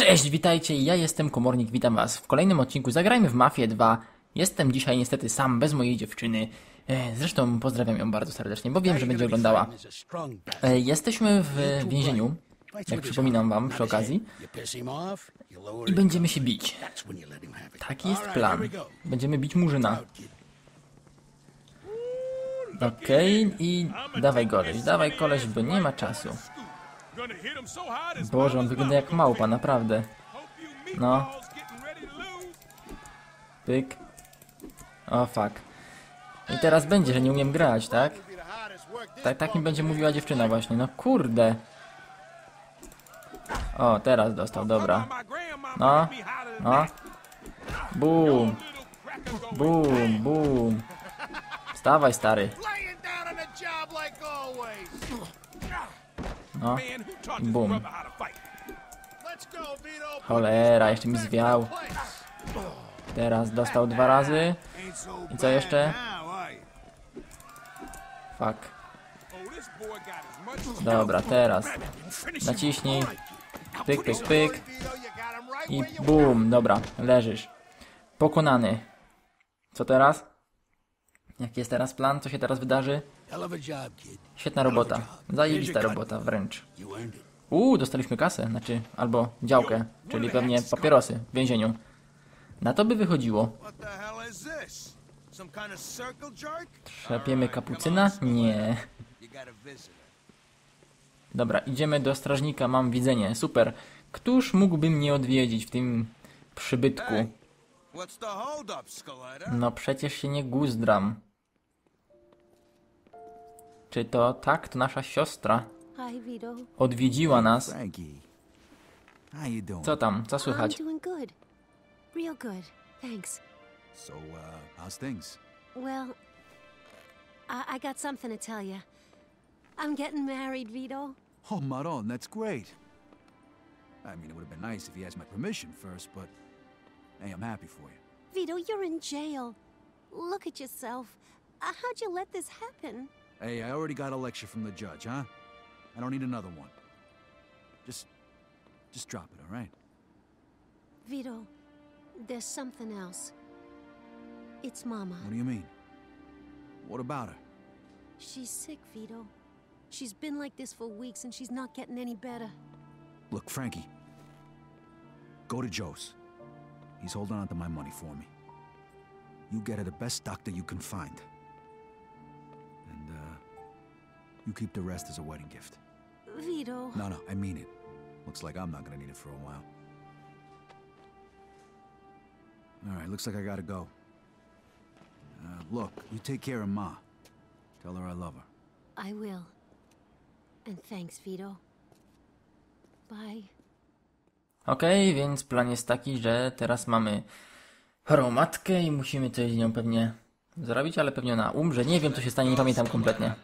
Cześć, witajcie, ja jestem Komornik, witam was w kolejnym odcinku Zagrajmy w Mafię 2. Jestem dzisiaj niestety sam, bez mojej dziewczyny. E, Zresztą pozdrawiam ją bardzo serdecznie, bo wiem, że będzie oglądała. E, Jesteśmy w więzieniu, jak przypominam wam przy okazji, i będziemy się bić. Taki jest plan. Będziemy bić Murzyna. Okej, i dawaj koleś, dawaj koleś, bo nie ma czasu. Boże, on wygląda jak małpa, naprawdę. No. Pyk. O, fuck. I teraz będzie, że nie umiem grać, tak? Tak, tak mi będzie mówiła dziewczyna właśnie, no kurde. O, teraz dostał, dobra. No, no. Bum, bum, bum. Wstawaj, stary. No, bum. Cholera, jeszcze mi zwiał. Teraz dostał dwa razy. I co jeszcze? Fuck. Dobra, teraz. Naciśnij. Pyk, pyk, pyk. I bum, dobra, leżysz. Pokonany. Co teraz? Jaki jest teraz plan? Co się teraz wydarzy? Świetna robota. Zajebista robota, wręcz. Uuu, dostaliśmy kasę, znaczy, albo działkę, czyli pewnie papierosy w więzieniu. Na to by wychodziło. Trzepiemy kapucyna? Nie. Dobra, idziemy do strażnika, mam widzenie, super. Któż mógłby mnie odwiedzić w tym przybytku? No przecież się nie guzdram. Czy to tak? To nasza siostra odwiedziła nas. You doing? Co tam? Co słychać? doing good. Real good. Thanks. So, uh, how's things? Well, I, I got something to tell you. I'm getting married, Vito. Oh, Maron, that's great. I mean, it would have been nice if you asked my permission first, but hey, I'm happy for you. Vito, you're in jail. Look at yourself. Uh, how'd you let this happen? Hey, I already got a lecture from the judge, huh? I don't need another one. Just, just drop it, all right? Vito, there's something else. It's Mama. What do you mean? What about her? She's sick, Vito. She's been like this for weeks and she's not getting any better. Look, Frankie, go to Joe's. He's holding on to my money for me. You get her the best doctor you can find. You keep the rest as a wedding gift. Vito. No, no, I mean it. Looks like I'm not gonna need it for a while. Alright, looks like I gotta go. Uh, look, you take care of Ma. Tell her I love her. I will. And thanks, Vito. Bye. Okej, więc plan jest taki, że teraz mamy chorą matkę i musimy coś z nią pewnie zrobić, ale pewnie ona umrze. Nie wiem, co się stanie, nie pamiętam kompletnie.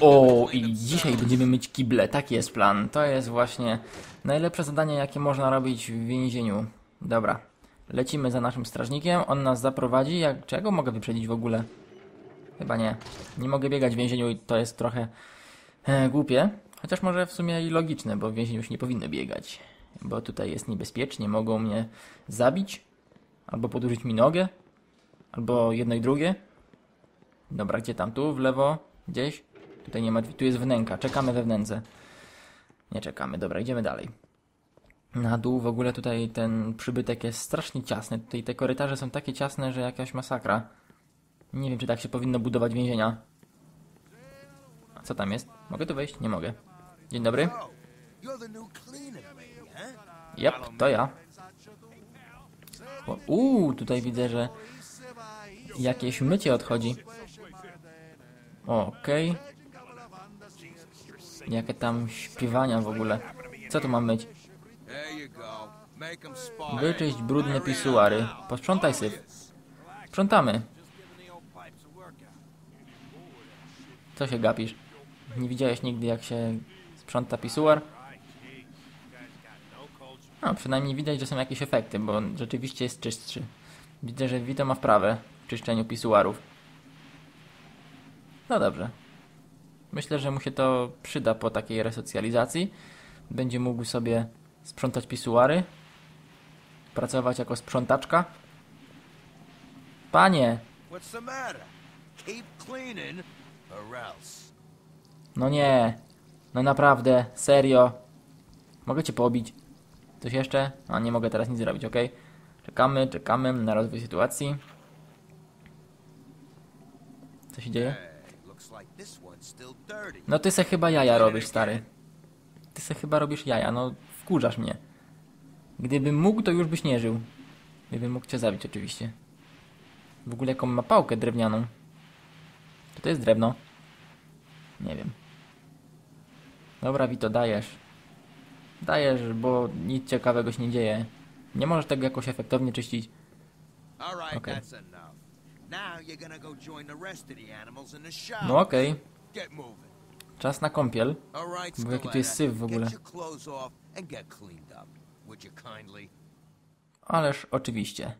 O, i dzisiaj będziemy myć kible. Taki jest plan. To jest właśnie najlepsze zadanie, jakie można robić w więzieniu. Dobra. Lecimy za naszym strażnikiem. On nas zaprowadzi. Jak, czy ja go mogę wyprzedzić w ogóle? Chyba nie. Nie mogę biegać w więzieniu i to jest trochę e, głupie. Chociaż może w sumie i logiczne, bo w więzieniu się nie powinno biegać. Bo tutaj jest niebezpiecznie. Mogą mnie zabić. Albo podurzyć mi nogę. Albo jedno i drugie. Dobra, gdzie tam? Tu, w lewo, gdzieś? Tutaj nie ma drzwi, tu jest wnęka, czekamy we wnęce. Nie czekamy, dobra, idziemy dalej. Na dół w ogóle tutaj ten przybytek jest strasznie ciasny. Tutaj te korytarze są takie ciasne, że jakaś masakra. Nie wiem, czy tak się powinno budować więzienia. A co tam jest? Mogę tu wejść? Nie mogę. Dzień dobry. Yep, to ja. Uuu, tutaj widzę, że jakieś mycie odchodzi. Okej. Jakie tam śpiewania w ogóle. Co tu mam spark. Wyczyść brudne pisuary. Posprzątaj syf. Sprzątamy. Co się gapisz? Nie widziałeś nigdy jak się sprząta pisuar? No, przynajmniej widać, że są jakieś efekty, bo rzeczywiście jest czystszy. Widzę, że Vito ma wprawę w czyszczeniu pisuarów. No dobrze. Myślę, że mu się to przyda po takiej resocjalizacji. Będzie mógł sobie sprzątać pisuary, pracować jako sprzątaczka. Panie, no nie, no naprawdę, serio. Mogę cię pobić. Coś jeszcze? A nie mogę teraz nic zrobić, ok? Czekamy, czekamy na rozwój sytuacji. Co się dzieje? Hey, looks like this one's still dirty. No ty se chyba jaja robisz, stary. Ty se chyba robisz jaja, no wkurzasz mnie. Gdybym mógł, to już byś nie żył. Gdybym mógł cię zabić, oczywiście. W ogóle jaką ma pałkę drewnianą. To to jest drewno? Nie wiem. Dobra, Wito, dajesz. Dajesz, bo nic ciekawego się nie dzieje. Nie możesz tego jakoś efektownie czyścić. Okay. No okej, moving. Czas na kąpiel. Bo jaki tu jest syf w ogóle. Ależ oczywiście.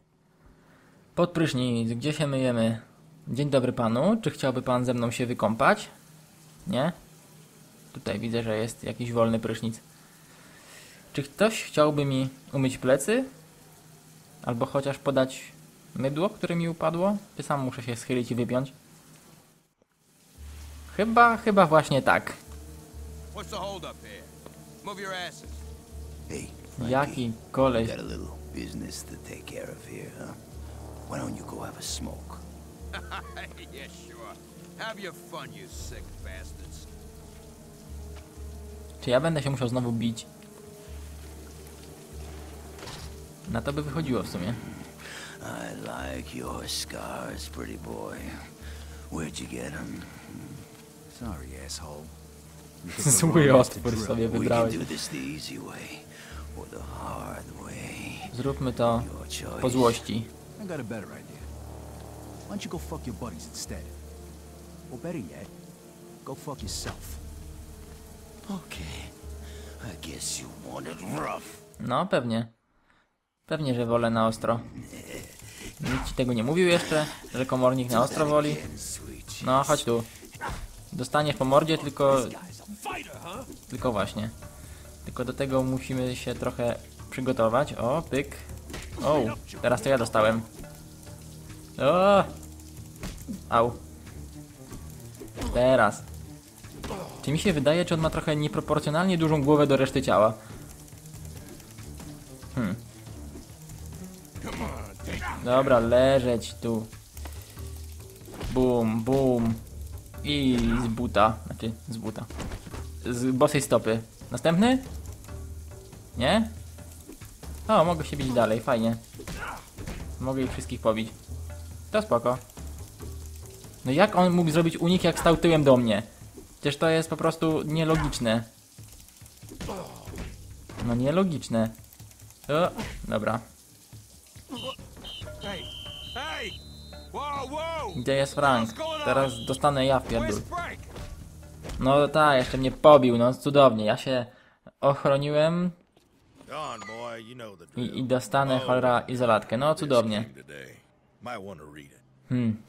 Pod prysznic, gdzie się myjemy? Dzień dobry panu, czy chciałby pan ze mną się wykąpać? Nie? Tutaj widzę, że jest jakiś wolny prysznic. Czy ktoś chciałby mi umyć plecy? Albo chociaż podać mydło, które mi upadło? Czy sam muszę się schylić i wypiąć? Chyba, chyba właśnie tak. Jaki koleś. business to take care of here, huh? Why don't you go have a smoke? yeah, sure. Have your fun, you sick bastards. Czy ja będę się musiał znowu bić? Na to by wychodziło w sumie. I like your scars, pretty boy. Where'd you get them? Sorry, asshole. Zły otwór sobie We can wybrałeś. do this the easy way or the hard way. Zróbmy to Your choice. po złości. I got a better idea. Why don't you go fuck your buddies instead? Or better yet, go fuck yourself. Okay. I guess you want it rough. No, pewnie. Pewnie, że wolę na ostro. Nikt ci tego nie mówił jeszcze, że komornik na ostro woli. No, chodź tu. Dostaniesz po mordzie, tylko... Tylko właśnie. Tylko do tego musimy się trochę przygotować. O, pyk. O, teraz to ja dostałem. O! Au. Teraz. Czy mi się wydaje, czy on ma trochę nieproporcjonalnie dużą głowę do reszty ciała? Hmm. Dobra, leżeć tu. Bum, bum. I z buta. Znaczy, z buta. Z bosej stopy. Następny? Nie? O, mogę się bić dalej, fajnie. Mogę ich wszystkich pobić. To spoko. No jak on mógł zrobić unik, jak stał tyłem do mnie? Przecież to jest po prostu nielogiczne. No nielogiczne. O, dobra. Gdzie jest Frank? Teraz dostanę ja w pierdol. No tak, jeszcze mnie pobił, no cudownie. Ja się ochroniłem i, i dostanę cholera izolatkę. No cudownie. Hmm.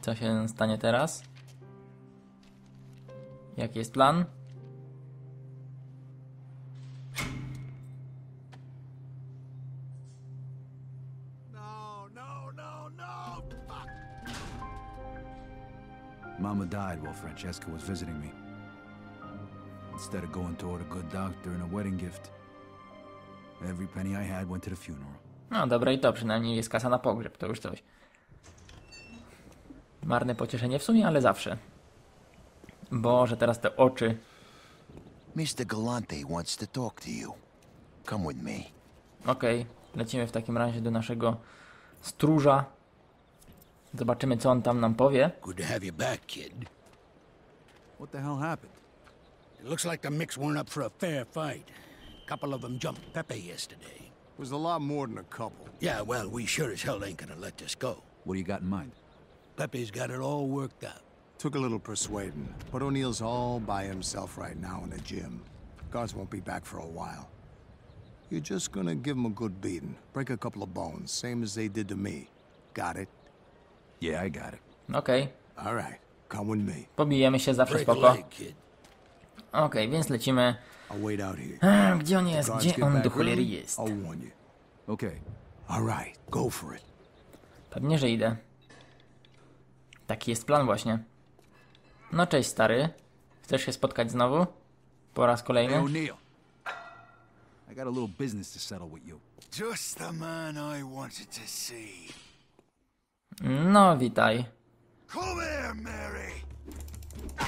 Co się stanie teraz? Jaki jest plan? Mama died while Francesca was visiting me. Instead of going toward a good doctor and a wedding gift, every penny I had went to the funeral. No dobra i to przynajmniej jest kasa na pogrzeb, to już coś. Marne pocieszenie w sumie, ale zawsze. Boże, teraz te oczy. Mr. Galante wants to talk to you. Come with me. Okej, lecimy w takim razie do naszego stróża. Zobaczymy, co on tam nam powie. Good to have you back, kid. What the hell happened? It looks like the mix weren't up for a fair fight. A couple of them jumped Pepe yesterday. It was a lot more than a couple. Yeah, well, we sure as hell ain't gonna let this go. What do you got in mind? Pepe's got it all worked out. Took a little persuading, but O'Neill's all by himself right now in the gym. Guards won't be back for a while. You're just gonna give him a good beating, break a couple of bones, same as they did to me. Got it? Yeah, I got it. Okej, All right. Come with me. Pobijemy się zawsze Break a spoko. leg, kid. Okej, więc lecimy. I'll wait out here. Gdzie on jest? Gdzie on do cholery jest? I'll warn you. Okay. All right, go for it. Pewnie, że idę. Taki jest plan właśnie. No cześć stary. Chcesz się spotkać znowu? Po raz Hey, kolejny? O'Neill. I got a little business to settle with you. Just the man I wanted to see. No witaj.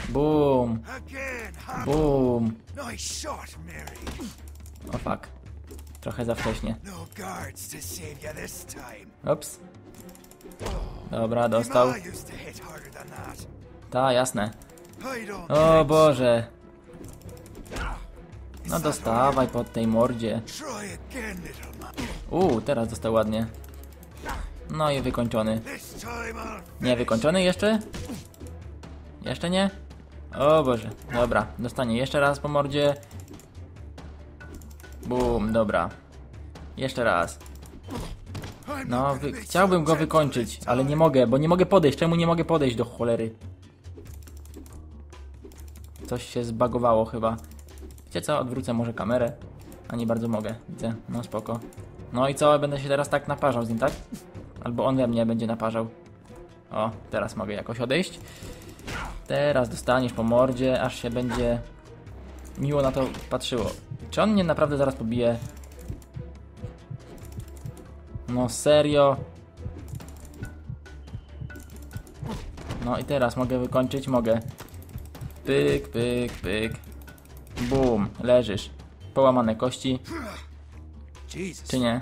Boom, boom. O fuck. Trochę za wcześnie. No time. Ups. Dobra, dostał. Ta, jasne. O Boże. No dostawaj pod tej mordzie. Uuu, teraz dostał ładnie. No i wykończony. Nie wykończony jeszcze? Jeszcze nie? O Boże, dobra, dostanie jeszcze raz po mordzie. Bum, dobra. Jeszcze raz. No, chciałbym go wykończyć, ale nie mogę, bo nie mogę podejść. Czemu nie mogę podejść do cholery? Coś się zbagowało chyba. Wiecie co, odwrócę może kamerę. A nie bardzo mogę, widzę, no spoko. No i co, będę się teraz tak naparzał z nim, tak? Albo on we mnie będzie naparzał. O, teraz mogę jakoś odejść. Teraz dostaniesz po mordzie, aż się będzie miło na to patrzyło. Czy on mnie naprawdę zaraz pobije? No serio? No i teraz mogę wykończyć? Mogę. Pyk, pyk, pyk. Bum, leżysz. Połamane kości. Czy nie?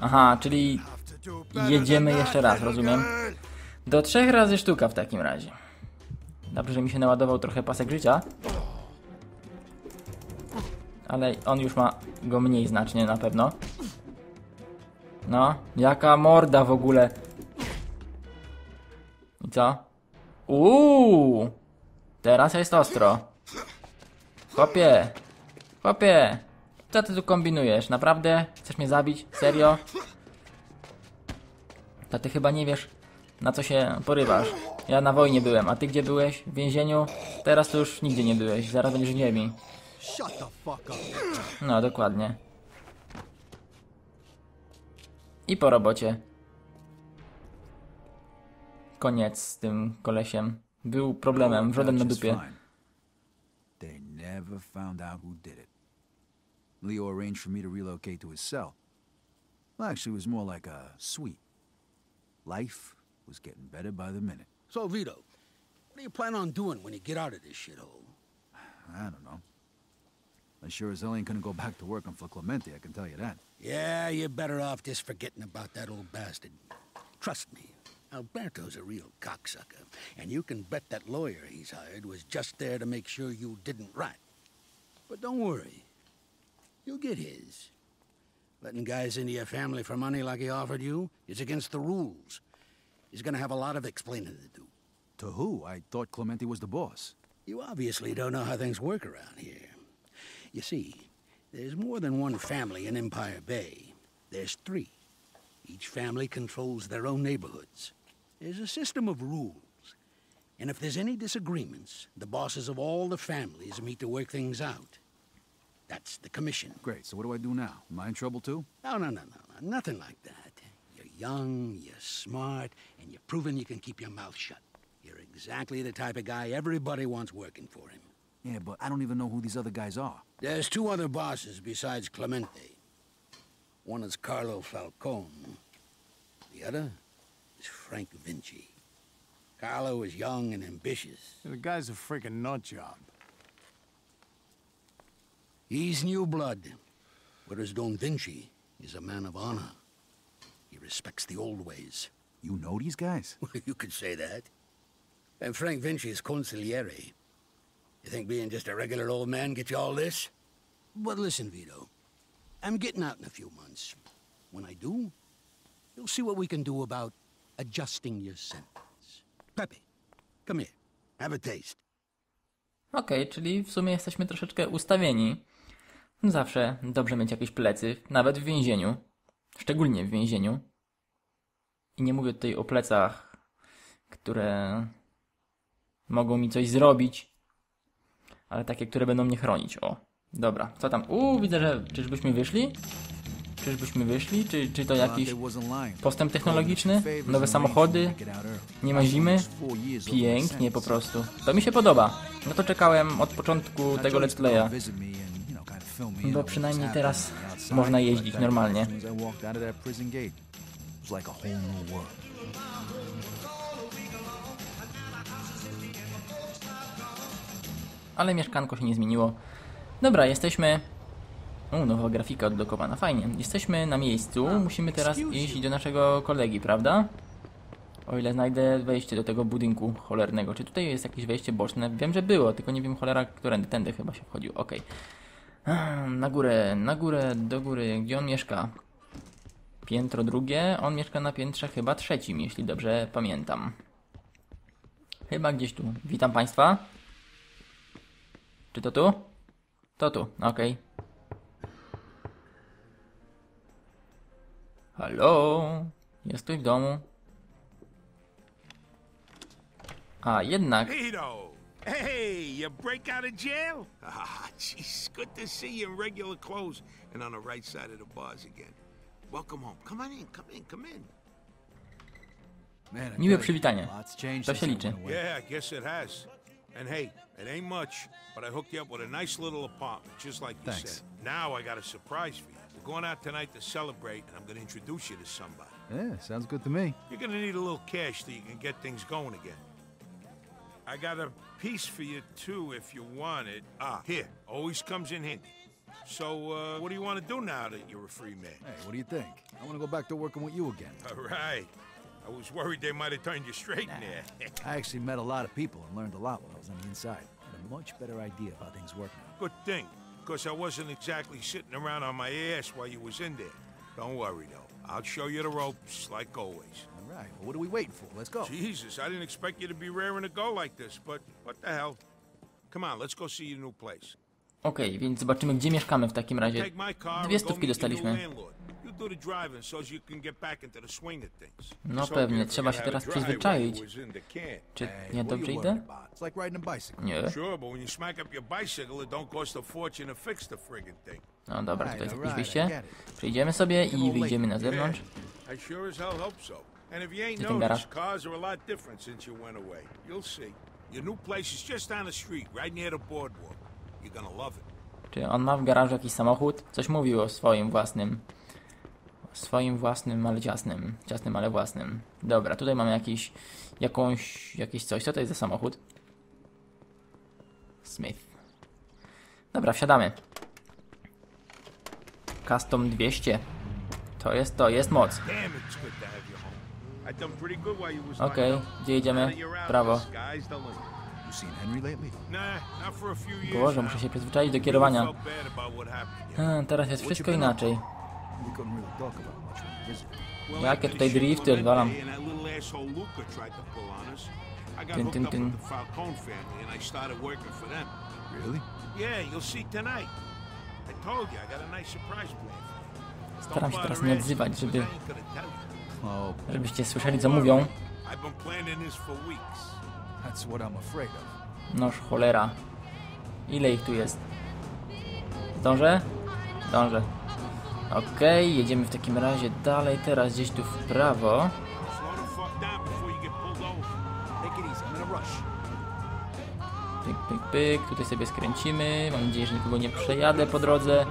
Aha, czyli Jedziemy jeszcze raz, rozumiem? Do trzech razy sztuka w takim razie. Dobrze, że mi się naładował trochę pasek życia. Ale on już ma go mniej znacznie na pewno. No, jaka morda w ogóle. I co? Uuu! Teraz jest ostro. Chłopie! Chłopie! Co ty tu kombinujesz? Naprawdę? Chcesz mnie zabić? Serio? To ty chyba nie wiesz, na co się porywasz. Ja na wojnie byłem, a ty gdzie byłeś? W więzieniu? Teraz to już nigdzie nie byłeś, zaraz będziesz w up. No, dokładnie. I po robocie. Koniec z tym kolesiem. Był problemem, wrzodem na dupie. They never found out who did it. Leo arranged for me to relocate to his cell. Well, actually, it was more like a suite. Life was getting better by the minute. So, Vito, what do you plan on doing when you get out of this shithole? I don't know. I sure as hell ain't gonna go back to working for Clemente, I can tell you that. Yeah, you're better off just forgetting about that old bastard. Trust me, Alberto's a real cocksucker, and you can bet that lawyer he's hired was just there to make sure you didn't rat. But don't worry, you'll get his. Letting guys into your family for money like he offered you is against the rules. He's gonna have a lot of explaining to do. To who? I thought Clemente was the boss. You obviously don't know how things work around here. You see, there's more than one family in Empire Bay. There's three. Each family controls their own neighborhoods. There's a system of rules. And if there's any disagreements, the bosses of all the families meet to work things out. That's the commission. Great, so what do I do now? Am I in trouble too? No, no, no, no, no, nothing like that. You're young, you're smart, and you've proven you can keep your mouth shut. You're exactly the type of guy everybody wants working for him. Yeah, but I don't even know who these other guys are. There's two other bosses besides Clemente. One is Carlo Falcone. The other is Frank Vinci. Carlo is young and ambitious. The guy's a freaking nut job. He's new blood, whereas Don Vinci is a man of honor. He respects the old ways. You know these guys? you could say that. And Frank Vinci is consigliere. You think being just a regular old man gets you all this? But listen, Vito. I'm getting out in a few months. When I do, you'll see what we can do about adjusting your sentence. Pepe, come here. Have a taste. Okej, czyli w sumie jesteśmy troszeczkę ustawieni. Zawsze dobrze mieć jakieś plecy, nawet w więzieniu. Szczególnie w więzieniu. I nie mówię tutaj o plecach, które mogą mi coś zrobić, ale takie, które będą mnie chronić. O, dobra, co tam? Uuu, widzę, że czyżbyśmy wyszli? Czyżbyśmy wyszli? Czy, czy to jakiś postęp technologiczny? Nowe samochody? Nie ma zimy? Pięknie po prostu. To mi się podoba. No to czekałem od początku tego let's playa. Bo przynajmniej teraz można jeździć normalnie. Ale mieszkanko się nie zmieniło. Dobra, jesteśmy... U, nowa grafika odblokowana, fajnie. Jesteśmy na miejscu, musimy teraz iść do naszego kolegi, prawda? O ile znajdę wejście do tego budynku cholernego. Czy tutaj jest jakieś wejście boczne? Wiem, że było, tylko nie wiem cholera, którędy. Tędy chyba się wchodził, okej. Ehm, Na górę, na górę, do góry. Gdzie on mieszka? Piętro drugie. On mieszka na piętrze chyba trzecim, jeśli dobrze pamiętam. Chyba gdzieś tu. Witam Państwa. Czy to tu? To tu, okej. Halo? Jest ktoś w domu? A, jednak. Hey, you break out of jail? Ah, jeez, good to see you in regular clothes and on the right side of the bars again. Welcome home. Come on in, come in, come in. Miłe przywitanie. To się liczy. Yeah, I guess it has. And hey, it ain't much, but I hooked you up with a nice little apartment, just like you Thanks. said. Now I got a surprise for you. We're going out tonight to celebrate, and I'm going to introduce you to somebody. Yeah, sounds good to me. You're going to need a little cash so you can get things going again. I got a piece for you, too, if you want it. Ah, here. Always comes in handy. So, uh, what do you want to do now that you're a free man? Hey, what do you think? I want to go back to working with you again. All right. I was worried they might have turned you straight in there. I actually met a lot of people and learned a lot while I was on the inside. I Had a much better idea of how things work now. Good thing, because I wasn't exactly sitting around on my ass while you was in there. Don't worry, though. I'll show you the ropes, like always. All right, well, what are we waiting for? Let's go. Jesus, I didn't expect you to be raring to go like this, but what the hell? Come on, let's go see your new place. Okej, więc zobaczymy, gdzie mieszkamy w takim razie. Dwie stówki dostaliśmy. No pewnie, trzeba się teraz to przyzwyczaić. Czy are dobrze idę? Nie. To. No dobra, tutaj jest jakieś wyjście. Przejdziemy sobie i wyjdziemy na zewnątrz. And if you ain't Gdzie ten garaż? noticed, cars are a lot different since you went away. You'll see. Your new place is just down the street, right near the boardwalk. You're gonna love it. Czy on ma w garażu jakiś samochód? Coś mówił o swoim własnym. O swoim własnym, ale ciasnym. Ciasnym, ale własnym. Dobra, tutaj mamy jakiś, jakąś, jakieś coś. Co to jest za samochód? Smith. Dobra, wsiadamy. Custom 200. To jest to, jest moc. Damn, Okej, up. gdzie jedziemy? Prawo. Boże, muszę się przyzwyczaić do kierowania. Hmm, teraz jest wszystko inaczej. Jakie tutaj drifty odwalam. Plan for you. Staram się teraz nie odzywać, żeby, Oh, żebyście słyszeli co mówią. Noż cholera. Ile ich tu jest? Zdążę? Zdążę. Okej, jedziemy w takim razie dalej, teraz gdzieś tu w prawo. Pyk, pyk, pyk, tutaj sobie skręcimy. Mam nadzieję, że nikogo nie przejadę po drodze?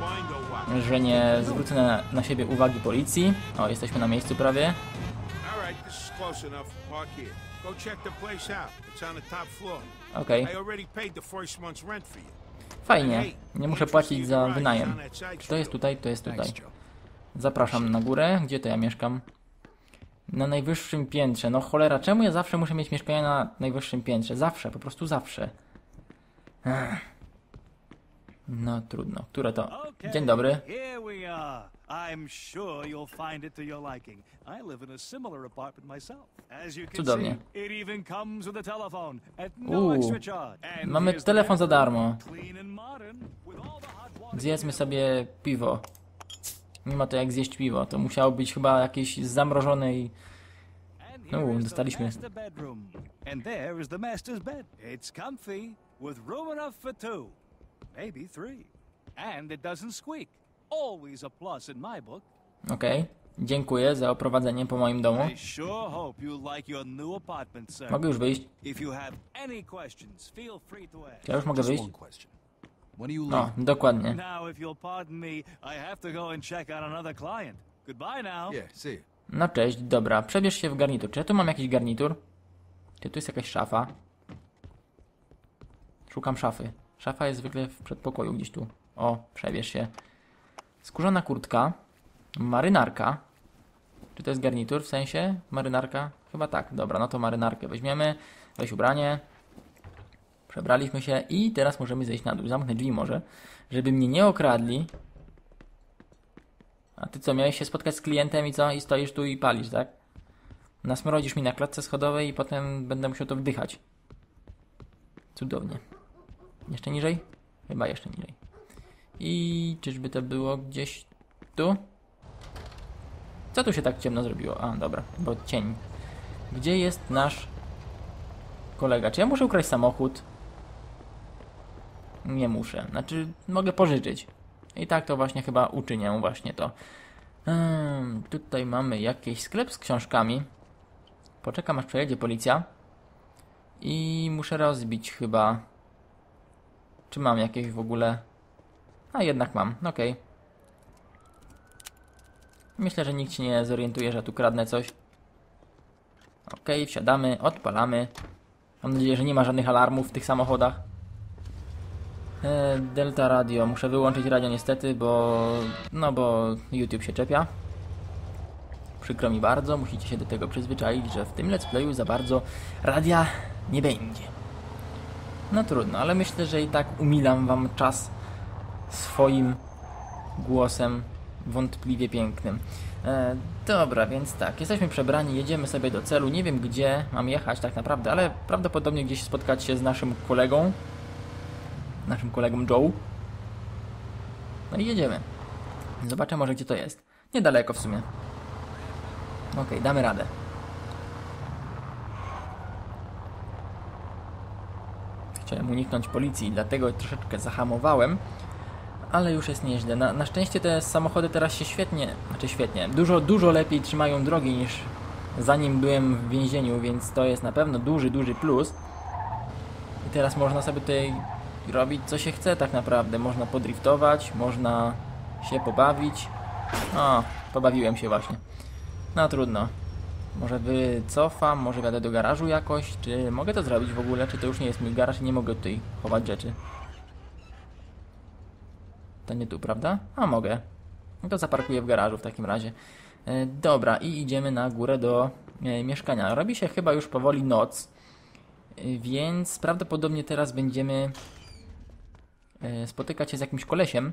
Że nie zwrócę na, na siebie uwagi policji. O, jesteśmy na miejscu prawie. Okej, you. fajnie. Nie muszę płacić za wynajem. Czy to jest tutaj? To jest tutaj. Zapraszam na górę. Gdzie to ja mieszkam? Na najwyższym piętrze. No cholera, czemu ja zawsze muszę mieć mieszkanie na najwyższym piętrze? Zawsze, po prostu zawsze. Ech. No trudno. Które to? Dzień dobry. Here we are. I'm sure you'll find it to your liking. I live in a similar apartment myself. As you can Cudownie. see, it even comes with a telephone at no Uuu, extra charge. And mamy here's telefon za darmo. Clean and modern, with all the hot water. Zjedzmy sobie piwo. Nie ma to jak zjeść piwo. To musiało być chyba jakieś zamrożone i Here U, is the dostaliśmy. master bedroom. And there is the master's bed. It's comfy, with room enough for two, maybe three. And it doesn't squeak. Always a plus in my book. Okej. Dziękuję za oprowadzenie po moim domu. I sure hope you like your new apartment, sir. Mogę już wyjść? Ask. Ja już mogę wyjść? one question. When are you O, leaving? dokładnie. Now, if you'll pardon me, I have to go and check out another client. Goodbye now. Yeah, see you. No cześć, dobra, przebierz się w garnitur. Czy ja tu mam jakiś garnitur? Czy tu jest jakaś szafa? Szukam szafy. Szafa jest zwykle w przedpokoju gdzieś tu. O, przebierz się. Skórzana kurtka. Marynarka. Czy to jest garnitur w sensie? Marynarka? Chyba tak. Dobra, no to marynarkę weźmiemy. Weź ubranie. Przebraliśmy się i teraz możemy zejść na dół. Zamknę drzwi może, żeby mnie nie okradli. A ty co, miałeś się spotkać z klientem i co? I stoisz tu i palisz, tak? Nasmrodzisz mi na klatce schodowej i potem będę musiał to wdychać. Cudownie. Jeszcze niżej? Chyba jeszcze niżej. I czyżby to było gdzieś tu? Co tu się tak ciemno zrobiło? A, dobra, bo cień. Gdzie jest nasz kolega? Czy ja muszę ukraść samochód? Nie muszę. Znaczy, mogę pożyczyć. I tak to właśnie chyba uczynię właśnie to. Hmm, tutaj mamy jakiś sklep z książkami. Poczekam aż przejedzie policja. I muszę rozbić chyba. Czy mam jakieś w ogóle? A jednak mam, okej. Myślę, że nikt się nie zorientuje, że tu kradnę coś. Okej, wsiadamy, odpalamy. Mam nadzieję, że nie ma żadnych alarmów w tych samochodach. E, Delta Radio. Muszę wyłączyć radio niestety, bo... No bo YouTube się czepia. Przykro mi bardzo, musicie się do tego przyzwyczaić, że w tym let's playu za bardzo radia nie będzie. No trudno, ale myślę, że i tak umilam wam czas swoim głosem wątpliwie pięknym. E, dobra, więc tak, jesteśmy przebrani, jedziemy sobie do celu. Nie wiem gdzie mam jechać tak naprawdę, ale prawdopodobnie gdzieś spotkać się z naszym kolegą, naszym kolegą Joe. No i jedziemy. Zobaczę może gdzie to jest. Niedaleko w sumie. Okej, damy radę. Chciałem uniknąć policji, dlatego troszeczkę zahamowałem, ale już jest nieźle. Na, na szczęście te samochody teraz się świetnie, znaczy świetnie, dużo, dużo lepiej trzymają drogi niż zanim byłem w więzieniu, więc to jest na pewno duży, duży plus. I teraz można sobie tutaj robić co się chce tak naprawdę. Można podriftować, można się pobawić. O, pobawiłem się właśnie. No trudno. Może wycofam, może jadę do garażu jakoś, czy mogę to zrobić w ogóle, czy to już nie jest mój garaż i nie mogę tutaj chować rzeczy. To nie tu, prawda? A, mogę. No to zaparkuję w garażu w takim razie. E, dobra, i idziemy na górę do e, mieszkania. Robi się chyba już powoli noc, e, więc prawdopodobnie teraz będziemy spotykać się z jakimś kolesiem.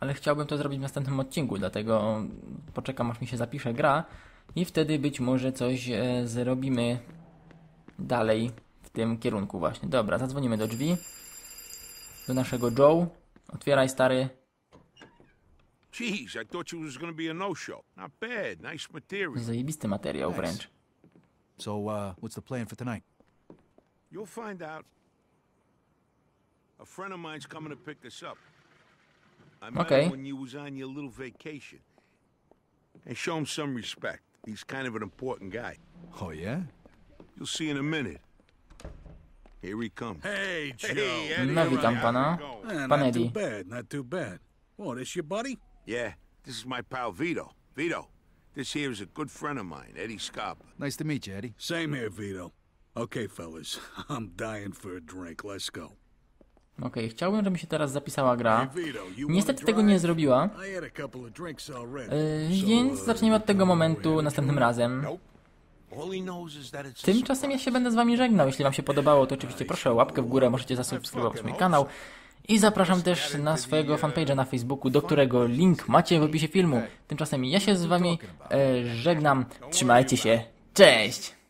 Ale chciałbym to zrobić w następnym odcinku, dlatego poczekam aż mi się zapisze gra i wtedy być może coś e, zrobimy dalej w tym kierunku właśnie. Dobra, zadzwonimy do drzwi. Do naszego Joe. Otwieraj stary. Jeez, I thought you was gonna be a no-show. Not bad. Nice material. Zajebisty materiał wręcz. So, uh, what's the plan for tonight? You'll find out. A friend of mine's coming to pick us up. I met Okay. him when you was on your little vacation. And show him some respect. He's kind of an important guy. Oh, yeah? You'll see in a minute. Here he comes. Hey, Joe. Hey, Eddie, No, witam how's pana. Eh, Pan not too bad, not too bad. Oh, this your buddy? Yeah, this is my pal Vito. Vito, this here is a good friend of mine, Eddie Scarpa. Nice to meet you, Eddie. Same here, Vito. Okay, fellas, I'm dying for a drink. Let's go. Okej, chciałbym, żeby się teraz zapisała gra. Niestety tego nie zrobiła, yy, więc uh, zaczniemy od tego momentu następnym razem. Tymczasem ja się będę z wami żegnał. Jeśli wam się podobało, to oczywiście proszę o łapkę w górę, możecie zasubskrybować mój kanał. I zapraszam też na swojego fanpage'a na Facebooku, do którego link macie w opisie filmu. Tymczasem ja się z wami e, żegnam. Trzymajcie się. Cześć!